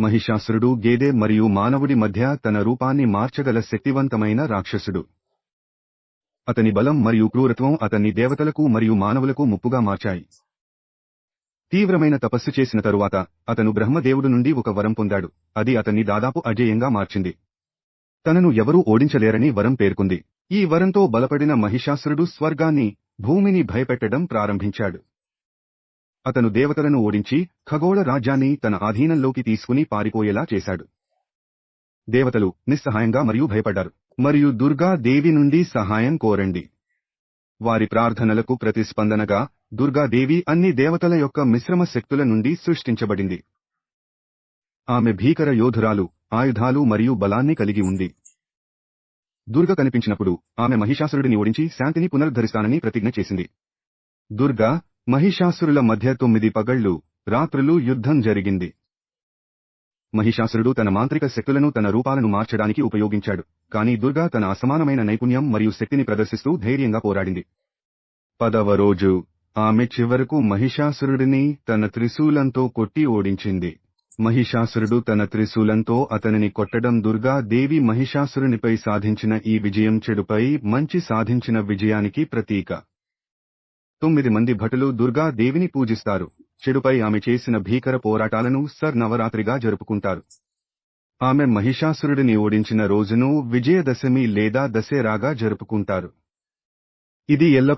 మహిషాసురుడు గేదె మరియు మానవుడి మధ్య తన రూపాన్ని మార్చగల శక్తివంతమైన రాక్షసుడు. అతని బలం మరియు క్రూరత్వం అతన్ని దేవతలకు మరియు మానవులకు ముప్పుగా మార్చాయి. తీవ్రమైన తపస్సు చేసిన తరువాత అతను బ్రహ్మదేవుడు నుండి ఒక వరం పొందాడు. అది అతన్ని దాదాపు అజేయంగా మార్చింది. తనను ఎవరూ ఓడించలేరని వరం పేర్కొంది. ఈ వరంతో బలపడిన మహిషాసురుడు స్వర్గాన్ని భూమిని భయపెట్టడం ప్రారంభించాడు. అతను దేవతలను ఓడించి ఖగోళ రాజ్యాన్ని తన ఆధీనంలోకి తీసుకుని పారిపోయేలా చేశాడు. దేవతలు నిస్సహాయంగా మరియు భయపడ్డారు. మరియు దుర్గా దేవి నుండి సహాయం కోరండి. వారి ప్రార్థనలకు ప్రతిస్పందనగా దుర్గాదేవి అన్ని దేవతల యొక్క మిశ్రమ శక్తుల నుండి సృష్టించబడింది. ఆమె భీకర యోధురాలు ఆయుధాలు మరియు బలాన్ని కలిగి ఉంది. దుర్గ కనిపించినప్పుడు ఆమె మహిషాసురుడిని ఓడించి శాంతిని పునరుద్ధరిస్తానని ప్రతిజ్ఞ చేసింది. దుర్గా మహిషాసురుల మధ్య తొమ్మిది పగళ్ళు రాత్రులు యుద్ధం జరిగింది. మహిషాసురుడు తన మాంత్రిక శక్తులను తన రూపాలను మార్చడానికి ఉపయోగించాడు కానీ దుర్గా తన అసమానమైన నైపుణ్యం మరియు శక్తిని ప్రదర్శిస్తూ ధైర్యంగా పోరాడింది. పదవ రోజు ఆమె చివరకు మహిషాసురుడిని తన త్రిశూలంతో కొట్టి ఓడించింది. మహిషాసురుడు తన త్రిశూలంతో అతనిని కొట్టడం దుర్గా దేవి మహిషాసురునిపై సాధించిన ఈ విజయం చెడుపై మంచి సాధించిన విజయానికి ప్రతీక. తొమ్మిది మంది భటులు దుర్గా దేవిని పూజిస్తారు. చెడుపై ఆమె చేసిన భీకర పోరాటాలను సర్ నవరాత్రిగా జరుపుకుంటారు. ఆమె మహిషాసురుడిని ఓడించిన రోజును విజయదశమి లేదా దశేరాగా జరుపుకుంటారు. ఇది ఎల్ల